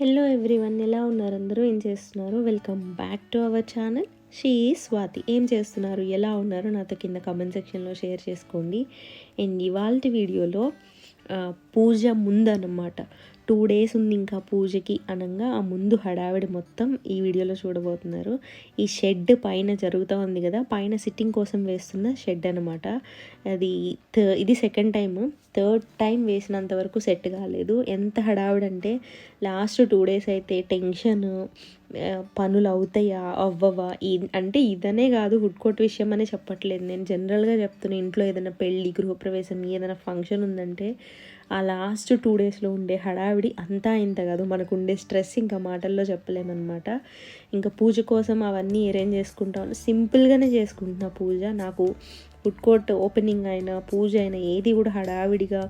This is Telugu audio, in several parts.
హలో ఎవ్రీవన్ ఎలా ఉన్నారు? అందరూ ఏం చేస్తున్నారు? Welcome back to our channel she Swathi ఏం చేస్తున్నారు? ఎలా ఉన్నారు? నాతో కింద కామెంట్ సెక్షన్లో షేర్ చేసుకోండి. అండ్ ఇవాళ వీడియోలో పూజ ముందనమాట టూ డేస్ ఉంది ఇంకా పూజకి అనగా. ఆ ముందు హడావిడి మొత్తం ఈ వీడియోలో చూడబోతున్నారు. ఈ షెడ్ పైన జరుగుతూ ఉంది కదా పైన సిట్టింగ్ కోసం వేస్తున్న షెడ్ అనమాట అది ఇది సెకండ్ టైం థర్డ్ టైం వేసినంత వరకు సెట్ కాలేదు. ఎంత హడావిడి అంటే లాస్ట్ టూ డేస్ అయితే టెన్షన్ పనులు అవుతాయా అవ్వవా అంటే ఇదనే కాదు ఫుడ్ కోర్ట్ విషయం అనే చెప్పట్లేదు. నేను జనరల్గా చెప్తున్నా ఇంట్లో ఏదైనా పెళ్ళి గృహప్రవేశం ఏదైనా ఫంక్షన్ ఉందంటే ఆ లాస్ట్ టూ డేస్లో ఉండే హడావిడి అంతా ఇంత కాదు. మనకు ఉండే స్ట్రెస్ ఇంకా మాటల్లో చెప్పలేమన్నమాట. ఇంకా పూజ కోసం అవన్నీ అరేంజ్ చేసుకుంటాను సింపుల్గానే చేసుకుంటున్నా పూజ. నాకు ఫుడ్ కోర్ట్ ఓపెనింగ్ అయినా పూజ అయినా ఏది కూడా హడావిడిగా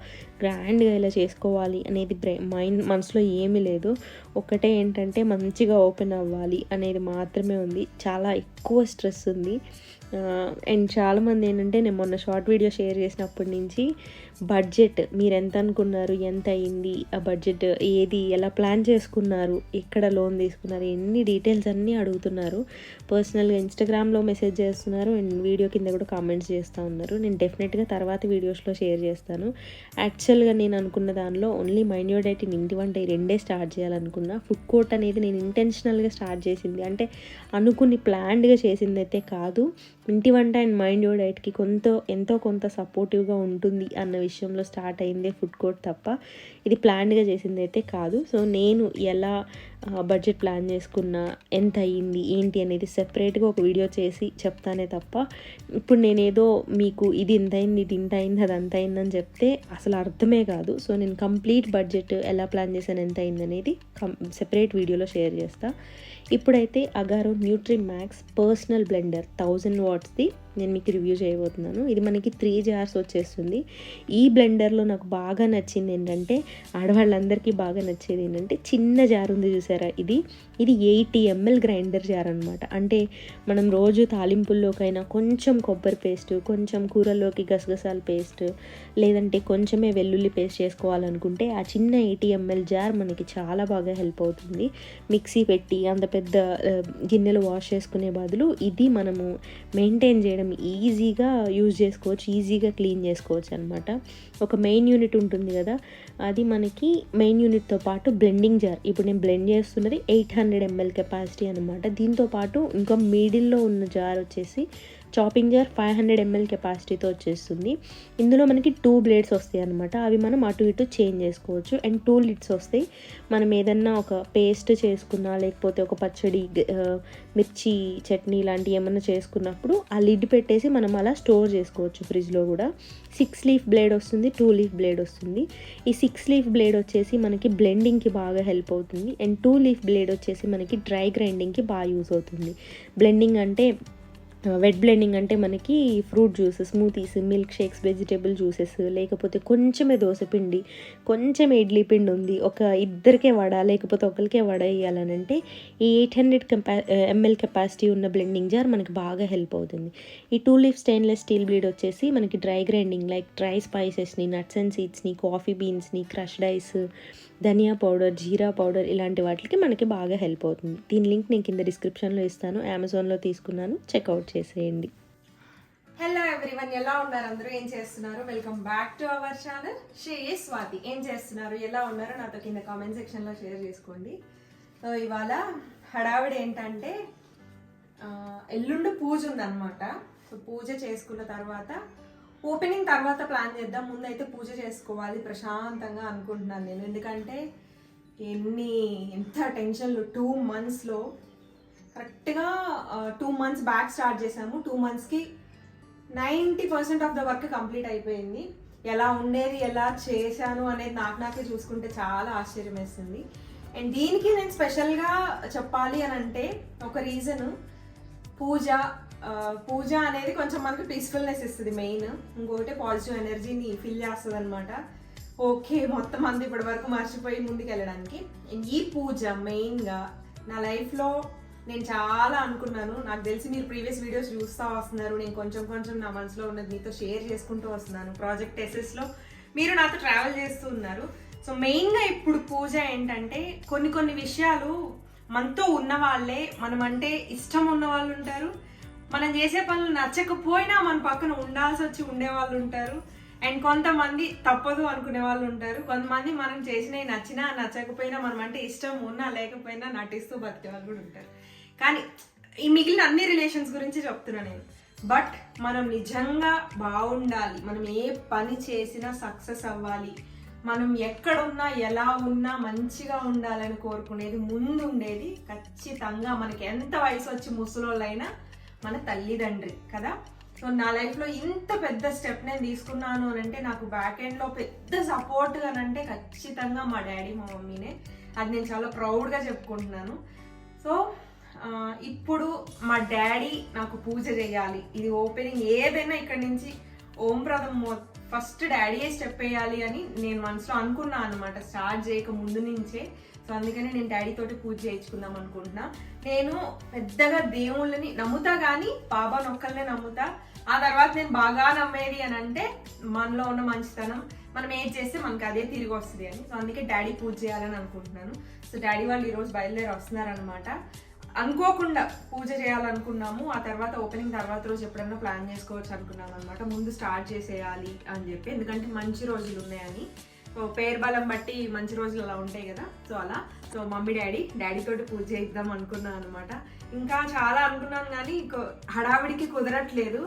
గ్రాండ్గా ఇలా చేసుకోవాలి అనేది బ్రె మైండ్ మనసులో ఏమీ లేదు. ఒక్కటే ఏంటంటే మంచిగా ఓపెన్ అవ్వాలి అనేది మాత్రమే ఉంది. చాలా ఎక్కువ స్ట్రెస్ ఉంది. అండ్ చాలామంది ఏంటంటే నేను మొన్న షార్ట్ వీడియో షేర్ చేసినప్పటి నుంచి బడ్జెట్ మీరు ఎంత అనుకున్నారు ఎంత అయింది ఆ బడ్జెట్ ఏది ఎలా ప్లాన్ చేసుకున్నారు ఎక్కడ లోన్ తీసుకున్నారు ఎన్ని డీటెయిల్స్ అన్నీ అడుగుతున్నారు. పర్సనల్గా ఇన్స్టాగ్రామ్లో మెసేజ్ చేస్తున్నారు అండ్ వీడియో కింద కూడా కామెంట్స్ చేస్తూ ఉన్నారు. నేను డెఫినెట్గా తర్వాత వీడియోస్లో షేర్ చేస్తాను. యాక్చువల్గా నేను అనుకున్న దానిలో ఓన్లీ మైన్యూ డైట్ ఇంటి వంట ఈ రెండే స్టార్ట్ చేయాలనుకున్నా ఫుడ్ కోర్ట్ అనేది నేను ఇంటెన్షనల్గా స్టార్ట్ చేసింది. అంటే అనుకుని ప్లాన్డ్గా చేసింది అయితే కాదు ఇంటి వంట అండ్ మైండ్ యో డైట్కి కొంత ఎంతో కొంత సపోర్టివ్గా ఉంటుంది అన్న విషయంలో స్టార్ట్ అయిందే ఫుడ్ కోర్ట్ తప్ప ఇది ప్లాన్డ్గా చేసింది అయితే కాదు. సో నేను ఎలా బడ్జెట్ ప్లాన్ చేసుకున్నా ఎంత అయ్యింది ఏంటి అనేది సెపరేట్గా ఒక వీడియో చేసి చెప్తానే తప్ప ఇప్పుడు నేనేదో మీకు ఇది ఇంత అయింది ఇది ఇంత అయింది అది అంత అయిందని చెప్తే అసలు అర్థమే కాదు. సో నేను కంప్లీట్ బడ్జెట్ ఎలా ప్లాన్ చేశాను ఎంత అయింది అనేది కం సెపరేట్ వీడియోలో షేర్ చేస్తాను ఇప్పుడైతే Agaro Nutri Max personal blender thousand వాట్స్ది నేను మీకు రివ్యూ చేయబోతున్నాను. ఇది మనకి త్రీ జార్స్ వచ్చేస్తుంది. ఈ బ్లెండర్లో నాకు బాగా నచ్చింది ఏంటంటే ఆడవాళ్ళందరికీ బాగా నచ్చేది ఏంటంటే చిన్న జార్ ఉంది చూసారా ఇది. ఇది ఎయిటీ ఎంఎల్ గ్రైండర్ జార్ అనమాట అంటే మనం రోజు తాలింపుల్లోకైనా కొంచెం కొబ్బరి పేస్ట్ కొంచెం కూరల్లోకి గసగసాల పేస్ట్ లేదంటే కొంచెమే వెల్లుల్లి పేస్ట్ చేసుకోవాలనుకుంటే ఆ చిన్న ఎయిటీ ఎంఎల్ జార్ మనకి చాలా బాగా హెల్ప్ అవుతుంది. మిక్సీ పెట్టి అంత పెద్ద గిన్నెలు వాష్ చేసుకునే బదులు ఇది మనము మెయింటైన్ చేయడం ఈజీగా యూజ్ చేసుకోవచ్చు ఈజీగా క్లీన్ చేసుకోవచ్చు అనమాట ఒక మెయిన్ యూనిట్ ఉంటుంది కదా అది మనకి మెయిన్ యూనిట్తో పాటు బ్లెండింగ్ జార్ ఇప్పుడు నేను బ్లెండ్ చేస్తున్నది ఎయిట్ హండ్రెడ్ ఎంఎల్ కెపాసిటీ అనమాట దీంతో పాటు ఇంకా మిడిల్లో ఉన్న జార్ వచ్చేసి chopping jar five hundred ML కెపాసిటీతో వచ్చేస్తుంది. ఇందులో మనకి టూ బ్లేడ్స్ వస్తాయి అనమాట అవి మనం అటు ఇటు చేంజ్ చేసుకోవచ్చు. అండ్ టూ లిడ్స్ వస్తాయి. మనం ఏదన్నా ఒక పేస్ట్ చేసుకున్నా లేకపోతే ఒక పచ్చడి మిర్చి చట్నీ లాంటివి ఏమన్నా చేసుకున్నప్పుడు ఆ లిడ్ పెట్టేసి మనం అలా స్టోర్ చేసుకోవచ్చు ఫ్రిడ్జ్లో కూడా. సిక్స్ లీఫ్ బ్లేడ్ వస్తుంది టూ లీఫ్ బ్లేడ్ వస్తుంది. ఈ సిక్స్ లీఫ్ బ్లేడ్ వచ్చేసి మనకి బ్లెండింగ్కి బాగా హెల్ప్ అవుతుంది. అండ్ టూ లీఫ్ బ్లేడ్ వచ్చేసి మనకి డ్రై గ్రైండింగ్కి బాగా యూస్ అవుతుంది. బ్లెండింగ్ అంటే వెట్ బ్లెండింగ్ అంటే మనకి fruit juices smoothies milkshakes vegetable juices లేకపోతే కొంచెమే దోశ పిండి కొంచెం ఇడ్లీ పిండి ఉంది ఒక ఇద్దరికే వడ లేకపోతే ఒకరికే వడ వేయాలని అంటే ఈ ఎయిట్ హండ్రెడ్ కెపా ఎంఎల్ కెపాసిటీ ఉన్న బ్లెండింగ్ జార్ మనకి బాగా హెల్ప్ అవుతుంది. ఈ two leaf stainless steel blade వచ్చేసి మనకి డ్రై గ్రైండింగ్ లైక్ డ్రై స్పైసెస్ని నట్స్ అండ్ సీడ్స్ని కాఫీ బీన్స్ని క్రష్డ్ ఐస్ ధనియా పౌడర్ జీరా పౌడర్ ఇలాంటి వాటికి మనకి బాగా హెల్ప్ అవుతుంది. దీని లింక్ నేను కింద డిస్క్రిప్షన్లో ఇస్తాను. అమెజాన్లో తీసుకున్నాను. చెక్అవుట్ చేసేయండి. హలో ఎవ్రీవన్ ఎలా ఉన్నారు? అందరూ ఏం చేస్తున్నారు? Welcome back to our channel షే స్వాతి ఏం చేస్తున్నారు? ఎలా ఉన్నారు? నాతో కింద కామెంట్ సెక్షన్లో షేర్ చేసుకోండి. సో ఇవాళ హడావిడి ఏంటంటే ఎల్లుండి పూజ ఉందన్నమాట. సో పూజ చేసుకున్న తర్వాత ఓపెనింగ్ తర్వాత ప్లాన్ చేద్దాం. ముందైతే పూజ చేసుకోవాలి. ప్రశాంతంగా అనుకుంటున్నాను నేను. ఎందుకంటే ఎన్ని ఎంత టెన్షన్లు టూ మంత్స్లో కరెక్ట్గా టూ మంత్స్ బ్యాక్ స్టార్ట్ చేసాము. టూ మంత్స్కి ninety percent of the work complete అయిపోయింది. ఎలా ఉండేది ఎలా చేశాను అనేది నాకు నాకే చూసుకుంటే చాలా ఆశ్చర్యం వేస్తుంది అండ్ దీనికి నేను స్పెషల్గా చెప్పాలి అని అంటే ఒక రీజన్ పూజ పూజ అనేది కొంచెం మనకి పీస్ఫుల్నెస్ ఇస్తుంది మెయిన్ ఇంకోటి పాజిటివ్ ఎనర్జీని ఫిల్ చేస్తుంది అనమాట ఓకే మొత్తం అంతా ఇప్పటి వరకు మర్చిపోయి ముందుకు వెళ్ళడానికి ఈ పూజ మెయిన్గా నా లైఫ్లో నేను చాలా అనుకున్నాను. నాకు తెలిసి మీరు ప్రీవియస్ వీడియోస్ చూస్తూ వస్తున్నారు. నేను కొంచెం కొంచెం నా మనసులో ఉన్నది మీతో షేర్ చేసుకుంటూ వస్తున్నాను. ప్రాజెక్ట్ ఎసెస్లో మీరు నాతో ట్రావెల్ చేస్తూ ఉన్నారు. సో మెయిన్గా ఇప్పుడు పూజ ఏంటంటే కొన్ని కొన్ని విషయాలు మనతో ఉన్న వాళ్ళే మనం అంటే ఇష్టం ఉన్న వాళ్ళు ఉంటారు. మనం చేసే పనులు నచ్చకపోయినా మన పక్కన ఉండాల్సి వచ్చి ఉండే వాళ్ళు ఉంటారు. అండ్ కొంతమంది తప్పదు అనుకునే వాళ్ళు ఉంటారు. కొంతమంది మనం చేసినవి నచ్చినా నచ్చకపోయినా మనం అంటే ఇష్టం ఉన్నా లేకపోయినా నటిస్తూ బతికే వాళ్ళు కూడా ఉంటారు. కానీ ఈ మిగిలిన అన్ని రిలేషన్స్ గురించి చెప్తున్నా నేను. బట్ మనం నిజంగా బాగుండాలి. మనం ఏ పని చేసినా సక్సెస్ అవ్వాలి. మనం ఎక్కడున్నా ఎలా ఉన్నా మంచిగా ఉండాలని కోరుకునేది ముందు ఉండేది ఖచ్చితంగా మనకి ఎంత వయసు వచ్చి ముసలోళ్ళైనా మన తల్లిదండ్రి కదా? సో నా లైఫ్లో ఇంత పెద్ద స్టెప్ నేను తీసుకున్నాను అని అంటే నాకు బ్యాక్ ఎండ్లో పెద్ద సపోర్ట్ అంటే ఖచ్చితంగా మా డాడీ మా మమ్మీనే. అది నేను చాలా ప్రౌడ్గా చెప్పుకుంటున్నాను. సో ఇప్పుడు మా డాడీ నాకు పూజ చేయాలి. ఇది ఓపెనింగ్ ఏదైనా ఇక్కడ నుంచి ఓం ప్రదం ఫస్ట్ డాడీయే స్టెప్ వేయాలి అని నేను మనసులో అనుకున్నాను అనమాట స్టార్ట్ చేయక ముందు నుంచే. సో అందుకనే నేను డాడీ తోటి పూజ చేయించుకుందాం అనుకుంటున్నా. నేను పెద్దగా దేవుళ్ళని నమ్ముతా కానీ బాబా నొక్కల్నే నమ్ముతా. ఆ తర్వాత నేను బాగా నమ్మేది అని అంటే మనలో ఉన్న మంచితనం మనం ఏది చేస్తే మనకి అదే తిరిగి వస్తుంది అని. సో అందుకే డాడీ పూజ చేయాలని అనుకుంటున్నాను. సో డాడీ వాళ్ళు ఈరోజు బయలుదేరి వస్తున్నారనమాట అనుకోకుండా పూజ చేయాలనుకున్నాము. ఆ తర్వాత ఓపెనింగ్ తర్వాత రోజు ఎప్పుడన్నా ప్లాన్ చేసుకోవచ్చు అనుకున్నాం అనమాట ముందు స్టార్ట్ చేసేయాలి అని చెప్పి. ఎందుకంటే మంచి రోజులు ఉన్నాయని. పేరు బలం బట్టి మంచి రోజులు అలా ఉంటాయి కదా. సో అలా. సో మమ్మీ డాడీ డాడీ తోటి పూజ చేద్దాం అనుకున్నాను అనమాట ఇంకా చాలా అనుకున్నాను కానీ హడావిడికి కుదరట్లేదు.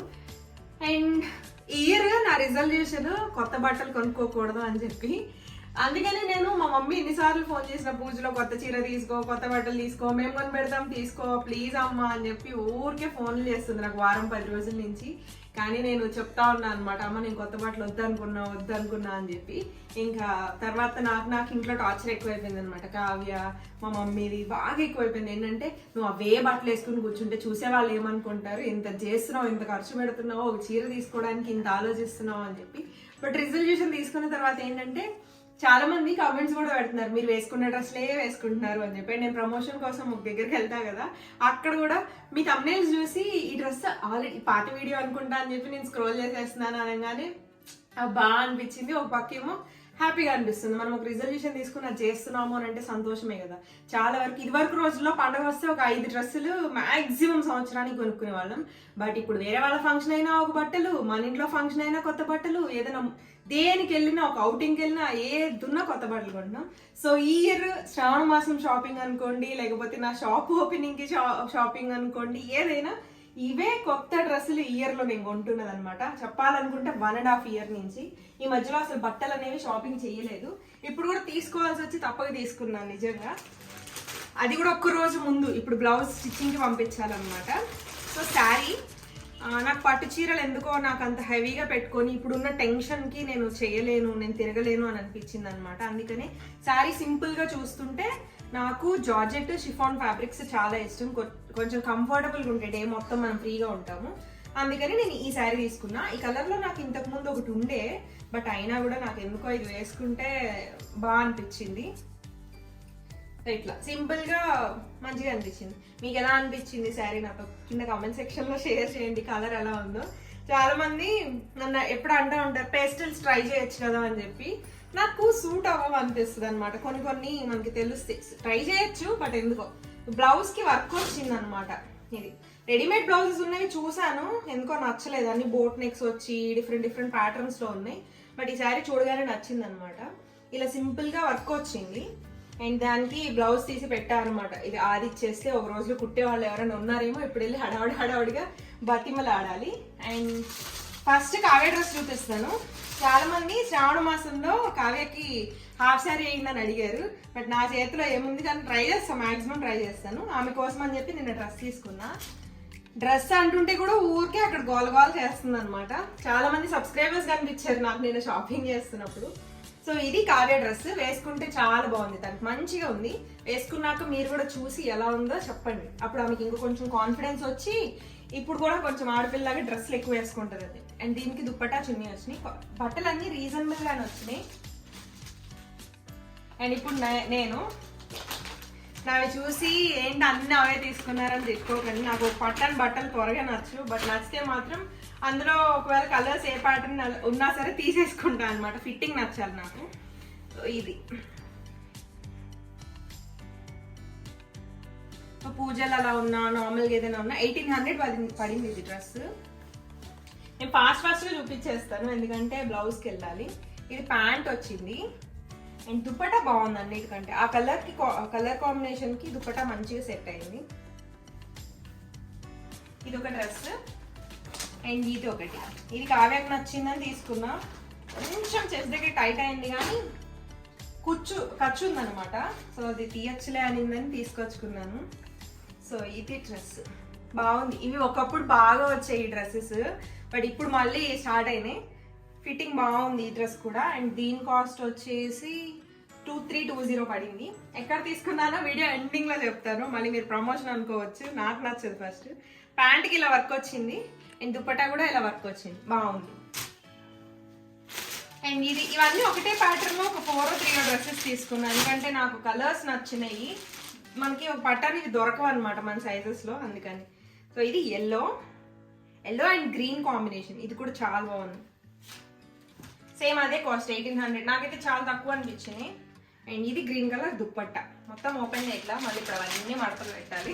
అండ్ ఇయర్ నా రిజల్యూషన్ కొత్త బట్టలు కొనుక్కోకూడదు అని చెప్పి అందుకని నేను మా మమ్మీ ఎన్నిసార్లు ఫోన్ చేసిన పూజలో కొత్త చీర తీసుకో కొత్త బట్టలు తీసుకో మేము కొని పెడతాం తీసుకో ప్లీజ్ అమ్మా అని చెప్పి ఊరికే ఫోన్లు చేస్తుంది. నాకు వారం పది రోజుల నుంచి. కానీ నేను చెప్తా ఉన్నా అనమాట అమ్మ నేను కొత్త బట్టలు వద్దనుకున్నా వద్దనుకున్నా అని చెప్పి. ఇంకా తర్వాత నాకు నాకు ఇంట్లో టార్చర్ ఎక్కువైపోయింది అనమాట కావ్య మా మమ్మీది బాగా ఎక్కువైపోయింది. ఏంటంటే నువ్వు అవే బట్టలు వేసుకుని కూర్చుంటే చూసే వాళ్ళు ఏమనుకుంటారు? ఇంత చేస్తున్నావు ఇంత ఖర్చు పెడుతున్నావు ఒక చీర తీసుకోవడానికి ఇంత ఆలోచిస్తున్నావు అని చెప్పి. బట్ రిజల్యూషన్ తీసుకున్న తర్వాత ఏంటంటే చాలా మంది కామెంట్స్ కూడా పెడుతున్నారు. మీరు వేసుకున్న డ్రెస్లే వేసుకుంటున్నారు అని చెప్పి. నేను ప్రమోషన్ కోసం ఒక దగ్గరికి వెళ్తా కదా అక్కడ కూడా మీ తమ్నేల్స్ చూసి ఈ డ్రెస్ ఆల్రెడీ పాత వీడియో అనుకుంటా అని చెప్పి నేను స్క్రోల్ చేసేస్తున్నాను అనగానే బాగా అనిపించింది. ఒక పక్కేమో హ్యాపీగా అనిపిస్తుంది. మనం ఒక రిజల్యూషన్ తీసుకుని అది చేస్తున్నాము అని అంటే సంతోషమే కదా. చాలా వరకు ఇది వరకు రోజుల్లో పండగ వస్తే ఒక ఐదు డ్రెస్సులు మాక్సిమం సంవత్సరానికి కొనుక్కునే వాళ్ళం. బట్ ఇప్పుడు వేరే వాళ్ళ ఫంక్షన్ అయినా ఒక బట్టలు మన ఇంట్లో ఫంక్షన్ అయినా కొత్త బట్టలు ఏదైనా దేనికి వెళ్ళినా ఒక అవుటింగ్కి వెళ్ళినా ఏదున్నా కొత్త బట్టలు కొంటున్నాం సో ఈ ఇయర్ శ్రావణ మాసం షాపింగ్ అనుకోండి లేకపోతే నా షాప్ ఓపెనింగ్కి షాపింగ్ అనుకోండి ఏదైనా ఇవే కొత్త డ్రెస్సులు ఈ ఇయర్ నేను కొంటున్నది అనమాట చెప్పాలనుకుంటే వన్ అండ్ హాఫ్ ఇయర్ నుంచి. ఈ మధ్యలో అసలు బట్టలు అనేవి షాపింగ్ చేయలేదు. ఇప్పుడు కూడా తీసుకోవాల్సి వచ్చి తప్పక తీసుకున్నాను నిజంగా. అది కూడా ఒక్క రోజు ముందు. ఇప్పుడు బ్లౌజ్ స్టిచ్చింగ్కి పంపించాలన్నమాట. సో శారీ నాకు పట్టు చీరలు ఎందుకో నాకు అంత హెవీగా పెట్టుకొని ఇప్పుడున్న టెన్షన్కి నేను చేయలేను నేను తిరగలేను అని అనిపించింది అనమాట అందుకని శారీ సింపుల్గా చూస్తుంటే నాకు జార్జెట్ షిఫాన్ ఫ్యాబ్రిక్స్ చాలా ఇష్టం. కొంచెం కంఫర్టబుల్గా ఉంటాయి డే మొత్తం మనం ఫ్రీగా ఉంటాము. అందుకని నేను ఈ శారీ తీసుకున్నా. ఈ కలర్లో నాకు ఇంతకు ముందు ఒకటి ఉండే బట్ అయినా కూడా నాకు ఎందుకో ఇది వేసుకుంటే బాగా అనిపించింది. ఇట్లా సింపుల్గా మంచిగా అనిపించింది. మీకు ఎలా అనిపించింది శారీ నాకు కింద కామెంట్ సెక్షన్లో షేర్ చేయండి కలర్ ఎలా ఉందో. చాలా మంది నన్ను ఎప్పుడు అంటూ ఉంటారు పేస్టల్స్ ట్రై చేయొచ్చు కదా అని చెప్పి. నాకు సూట్ అవ్వవు అనిపిస్తుంది అనమాట కొన్ని కొన్ని మనకి తెలుస్తాయి. ట్రై చేయొచ్చు బట్ ఎందుకో. బ్లౌజ్కి వర్క్ వచ్చింది అనమాట ఇది. రెడీమేడ్ బ్లౌజెస్ ఉన్నవి చూసాను ఎందుకో నచ్చలేదు. అన్ని బోట్ నెక్స్ వచ్చి డిఫరెంట్ డిఫరెంట్ ప్యాటర్న్స్లో ఉన్నాయి. బట్ ఈ శారీ చూడగానే నచ్చింది అనమాట ఇలా సింపుల్గా వర్క్ వచ్చింది. అండ్ దానికి బ్లౌజ్ తీసి పెట్టారనమాట ఇది ఆది ఇచ్చేస్తే ఒక రోజులో కుట్టే వాళ్ళు ఎవరైనా ఉన్నారేమో ఇప్పుడు వెళ్ళి హడావుడి హడావుడిగా బతిమలు ఆడాలి. అండ్ ఫస్ట్ కావ్య డ్రెస్ చూపిస్తాను. చాలా మంది శ్రావణ మాసంలో కావ్యకి హాఫ్ శారీ అయిందని అడిగారు. బట్ నా చేతిలో ఏముంది కానీ ట్రై చేస్తాను మాక్సిమం ట్రై చేస్తాను. ఆమె కోసం అని చెప్పి నేను డ్రెస్ తీసుకున్నా. డ్రెస్ అంటుంటే కూడా ఊరికే అక్కడ గోల గోల చేస్తుంది అనమాట చాలా మంది సబ్స్క్రైబర్స్ కనిపించారు నాకు నేను షాపింగ్ చేస్తున్నప్పుడు. సో ఇది కావ్య డ్రెస్. వేసుకుంటే చాలా బాగుంది తనకి. మంచిగా ఉంది. వేసుకున్నాక మీరు కూడా చూసి ఎలా ఉందో చెప్పండి. అప్పుడు ఆమెకి ఇంకా కొంచెం కాన్ఫిడెన్స్ వచ్చి ఇప్పుడు కూడా కొంచెం ఆడపిల్లలాగా డ్రెస్సులు ఎక్కువ వేసుకుంటుంది అది. అండ్ దీనికి దుప్పటా చున్నీ వచ్చినాయి. బట్టలు అన్ని రీజనబుల్ గానే వచ్చినాయి. అండ్ ఇప్పుడు నే- నేను నావి చూసి ఏంటి అన్ని అవే తీసుకున్నారని తిట్టుకోకండి నాకు పట్టని బట్టలు త్వరగా నచ్చు బట్ నచ్చితే మాత్రం అందులో ఒకవేళ కలర్స్ ఏ ప్యాటర్న్ ఉన్నా సరే తీసేసుకుంటాను అనమాట ఫిట్టింగ్ నచ్చాలి నాకు. ఇది. పూజలు అలా ఉన్నా నార్మల్గా ఏదైనా ఉన్నా ఎయిటీన్ హండ్రెడ్ పడింది పడింది ఇది డ్రెస్. నేను ఫాస్ట్ ఫాస్ట్గా చూపించేస్తాను ఎందుకంటే బ్లౌజ్కి వెళ్ళాలి. ఇది ప్యాంట్ వచ్చింది. అండ్ దుప్పటా బాగుంది అన్నిటికంటే ఆ కలర్కి కలర్ కాంబినేషన్కి దుప్పటా మంచిగా సెట్ అయింది. ఇది ఒక డ్రెస్. అండ్ ఇది ఒకటి. ఇది కావ్యకు నచ్చిందని తీసుకున్నా. కొంచెం చెస్ దగ్గర టైట్ అయింది కానీ కుచ్చు ఖర్చు ఉందనమాట సో అది తీయచ్చులే అనిందని తీసుకొచ్చుకున్నాను. సో ఇది డ్రెస్. బాగుంది. ఇవి ఒకప్పుడు బాగా వచ్చాయి ఈ డ్రెస్సెస్. బట్ ఇప్పుడు మళ్ళీ స్టార్ట్ అయినాయి. ఫిట్టింగ్ బాగుంది ఈ డ్రెస్ కూడా. అండ్ దీని కాస్ట్ వచ్చేసి టూ త్రీ టూ జీరో పడింది. ఎక్కడ తీసుకున్నానో వీడియో ఎండింగ్లో చెప్తాను. మళ్ళీ మీరు ప్రమోషన్ అనుకోవచ్చు. నాకు నచ్చదు ఫస్ట్ ప్యాంట్కి ఇలా వర్క్ వచ్చింది. అండ్ దుప్పటా కూడా ఇలా వర్క్ వచ్చింది. బాగుంది. అండ్ ఇది ఇవన్నీ ఒకటే ప్యాటర్న్ ఒక ఫోర్ త్రీ డ్రెస్సెస్ తీసుకున్నాను ఎందుకంటే నాకు కలర్స్ నచ్చినాయి. మనకి పట్టాలు ఇవి దొరకవు అనమాట మన సైజెస్లో అందుకని. సో ఇది yellow yellow and green combination ఇది కూడా చాలా బాగుంది. సేమ్ అదే కాస్ట్ ఎయిటీన్ హండ్రెడ్ నాకైతే చాలా తక్కువ అనిపించింది. అండ్ ఇది గ్రీన్ కలర్ దుప్పట్ట మొత్తం ఓపెన్ చేయట్లా మళ్ళీ ఇప్పుడు అవన్నీ మడతలు పెట్టాలి.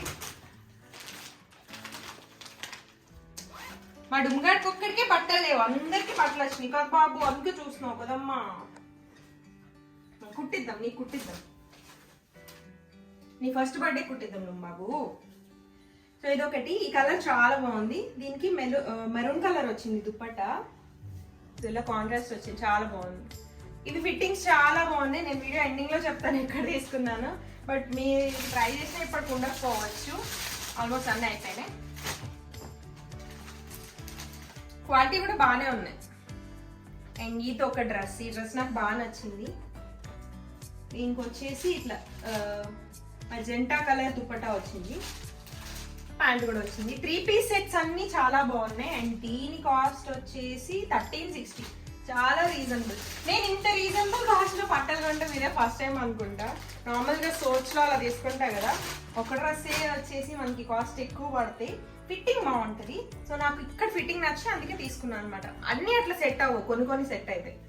మా డుమ్గాడికి ఒక్కడికే బట్టలు లేవు. అందరికి బట్టలు వచ్చినాయి. కదా బాబు అందుకే చూస్తున్నావు కదమ్మా. కుట్టిద్దాం నీకు కుట్టిద్దాం. నీ ఫస్ట్ బర్త్డే కుట్టిద్దాం నువ్వు బాబు. సో ఇదొకటి. ఈ కలర్ చాలా బాగుంది. దీనికి మెరు మెరూన్ కలర్ వచ్చింది దుప్పట్ట ఇలా కాంట్రాస్ట్ వచ్చింది. చాలా బాగుంది. ఇది ఫిట్టింగ్స్ చాలా బాగుంది నేను వీడియో ఎండింగ్లో చెప్తాను ఎక్కడ తీసుకున్నాను. బట్ మీరు ట్రై చేసినా ఇప్పటికి ఉండకపోవచ్చు. ఆల్మోస్ట్ అన్నీ అయిపోయినాయి. క్వాలిటీ కూడా బాగానే ఉన్నాయి. అండ్ ఇది ఒక డ్రెస్. ఈ డ్రెస్ నాకు బాగా నచ్చింది. దీనికి వచ్చేసి ఇట్లా మజెంటా కలర్ దుపట్టా వచ్చింది. ప్యాంట్ కూడా వచ్చింది. త్రీ పీస్ సెట్స్ అన్ని చాలా బాగున్నాయి. అండ్ దీని కాస్ట్ వచ్చేసి థర్టీన్ సిక్స్టీ చాలా రీజనబుల్ నేను ఇంత రీజనబుల్ కాస్ట్లో బట్టలు కొంటే మీరే ఫస్ట్ టైం అనుకుంటా. నార్మల్గా సోచ్లో అలా తీసుకుంటా కదా. ఒక డ్రెస్ వచ్చేసి మనకి కాస్ట్ ఎక్కువ పడతాయి. ఫిట్టింగ్ బాగుంటుంది సో నాకు ఇక్కడ ఫిట్టింగ్ నచ్చి అందుకే తీసుకున్నాను అనమాట అన్ని అట్లా సెట్ అవ్వవు. కొన్ని కొన్ని సెట్ అవుతాయి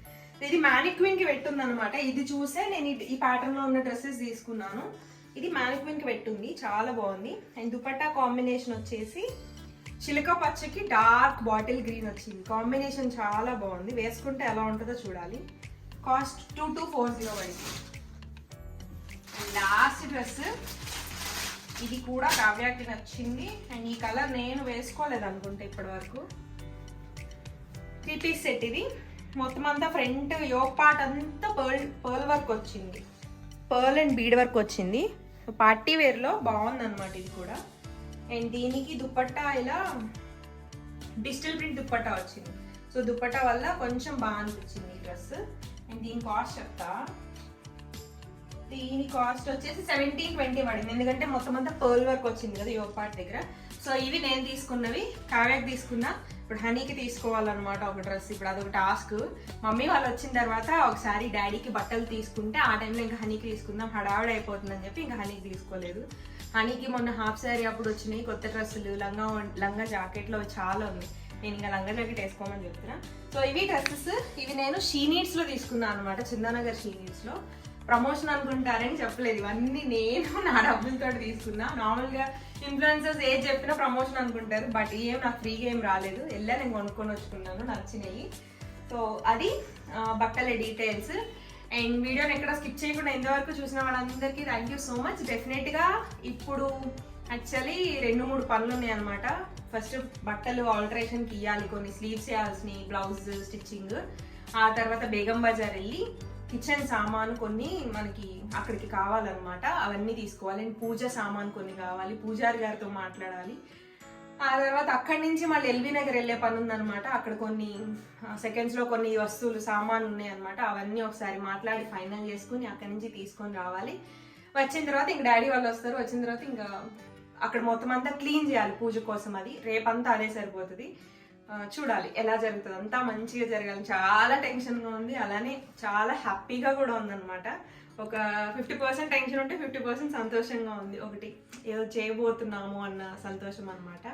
ఇది మ్యానిక్విన్కి పెట్టుంది అనమాట ఇది చూసే నేను ఈ- ఈ ప్యాటర్న్లో ఉన్న డ్రెస్సెస్ తీసుకున్నాను. ఇది మ్యానిక్విన్కి పెట్టుంది. చాలా బాగుంది. అండ్ దుపట్టా కాంబినేషన్ వచ్చేసి చిలక పచ్చకి డార్క్ బాటిల్ గ్రీన్ వచ్చింది. కాంబినేషన్ చాలా బాగుంది. వేసుకుంటే ఎలా ఉంటుందో చూడాలి. Cost two two four zero పడింది. లాస్ట్ డ్రెస్ ఇది కూడా కావ్యాకి నచ్చింది. అండ్ ఈ కలర్ నేను వేసుకోలేదు అనుకుంటా ఇప్పటి వరకు త్రీ పీస్ సెట్ ఇది. మొత్తం అంతా ఫ్రంట్ యో పార్ట్ అంతా పర్ల్ పర్ల్ వర్క్ వచ్చింది. పర్ల్ అండ్ బీడ్ వర్క్ వచ్చింది. పార్టీ వేర్లో బాగుంది అనమాట ఇది కూడా. అండ్ దీనికి దుపట్టా ఇలా డిజిటల్ ప్రింట్ దుపట్టా వచ్చింది. సో దుపట్టా వల్ల కొంచెం బాగా అనిపించింది ఈ డ్రెస్. అండ్ దీని కాస్ట్ చెప్తా. దీని కాస్ట్ వచ్చేసి సెవెంటీన్ ట్వంటీ పడింది. ఎందుకంటే మొత్తం అంతా పర్ల్ వర్క్ వచ్చింది కదా యోగ పార్ట్ దగ్గర. సో ఇవి నేను తీసుకున్నవి కావ్యాకి తీసుకున్నా. ఇప్పుడు హనీకి తీసుకోవాలన్నమాట ఒక డ్రెస్. ఇప్పుడు అదొక టాస్క్ మమ్మీ వాళ్ళు వచ్చిన తర్వాత ఒకసారి డాడీకి బట్టలు తీసుకుంటే ఆ టైంలో ఇంకా హనీకి తీసుకుందాం. హడావిడి అయిపోతుందని చెప్పి ఇంకా హనీకి తీసుకోలేదు. హనీకి మొన్న హాఫ్ శారీ అప్పుడు వచ్చినాయి. కొత్త డ్రెస్సులు లంగా లంగా జాకెట్లో చాలా ఉన్నాయి. నేను ఇంకా లంగా జాకెట్ వేసుకోమని చెప్తున్నా. సో ఇవి డ్రెస్సెస్. ఇవి నేను షీ తీసుకున్నాను అనమాట చందానగర్ షీనీడ్స్లో ప్రమోషన్ అనుకుంటారని చెప్పలేదు. ఇవన్నీ నేను నా డబ్బులతో తీసుకున్నా. నార్మల్గా ఇన్ఫ్లుయెన్సర్స్ ఏది చెప్పినా ప్రమోషన్ అనుకుంటారు. బట్ ఏం నాకు ఫ్రీగా ఏం రాలేదు. వెళ్ళా నేను కొనుక్కొని వచ్చుకున్నాను. నచ్చినవి. సో అది బట్టల డీటెయిల్స్ అండ్ వీడియోని ఎక్కడ స్కిప్ చేయకుండా ఎంతవరకు చూసిన వాళ్ళందరికీ థ్యాంక్ యూ సో మచ్ డెఫినెట్గా ఇప్పుడు యాక్చువల్లీ రెండు మూడు పనులు ఉన్నాయి అనమాట ఫస్ట్ బట్టలు ఆల్టరేషన్కి ఇవ్వాలి కొన్ని స్లీవ్స్ వేయాల్సినవి బ్లౌజ్ స్టిచ్చింగ్ ఆ తర్వాత బేగం బజార్ వెళ్ళి కిచెన్ సామాను కొన్ని మనకి అక్కడికి కావాలన్నమాట. అవన్నీ తీసుకోవాలి. అండ్ పూజ సామాన్ కొన్ని కావాలి. పూజారి గారితో మాట్లాడాలి. ఆ తర్వాత అక్కడి నుంచి మళ్ళీ ఎల్బీ నగర్ వెళ్ళే పని ఉందన్నమాట. అక్కడ కొన్ని సెకండ్స్లో కొన్ని వస్తువులు సామాన్ ఉన్నాయన్నమాట. అవన్నీ ఒకసారి మాట్లాడి ఫైనల్ చేసుకుని అక్కడి నుంచి తీసుకొని రావాలి. వచ్చిన తర్వాత ఇంక డాడీ వాళ్ళు వస్తారు. వచ్చిన తర్వాత ఇంకా అక్కడ మొత్తం అంతా క్లీన్ చేయాలి పూజ కోసం అది. రేపంతా అదే సరిపోతుంది. చూడాలి ఎలా జరుగుతుంది. అంతా మంచిగా జరగాలి. చాలా టెన్షన్గా ఉంది. అలానే చాలా హ్యాపీగా కూడా ఉందన్నమాట. ఒక ఫిఫ్టీ పర్సెంట్ టెన్షన్ ఉంటే ఫిఫ్టీ పర్సెంట్ సంతోషంగా ఉంది. ఒకటి ఏదో చేయబోతున్నాము అన్న సంతోషం అనమాట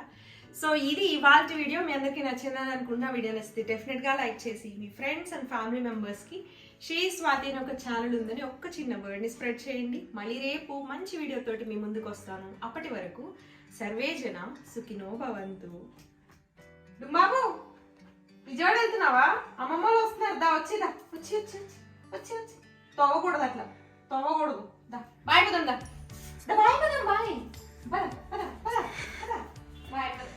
సో ఇది ఇవాళ వీడియో. మీ అందరికీ నచ్చిందని అనుకున్న వీడియో నచ్చితే డెఫినెట్గా లైక్ చేసి మీ ఫ్రెండ్స్ అండ్ ఫ్యామిలీ మెంబర్స్కి శ్రీ స్వాతి అని ఒక ఛానల్ ఉందని ఒక్క చిన్న వర్డ్ని స్ప్రెడ్ చేయండి. మళ్ళీ రేపు మంచి వీడియోతోటి మీ ముందుకు వస్తాను. అప్పటి వరకు సర్వేజన సుఖినో భవంతు. బాబు విజయవాడ వెళ్తున్నావా? అమ్మమ్మ వాళ్ళు వస్తున్నారు. దా వచ్చేదా వచ్చి వచ్చి వచ్చి వచ్చి వచ్చి. తవ్వకూడదు అట్లా. తవ్వకూడదు దా బాయ్ పదండి. దా బాయ్ పదండి బాయ్. పద పద పద పద. బాయ్ పద.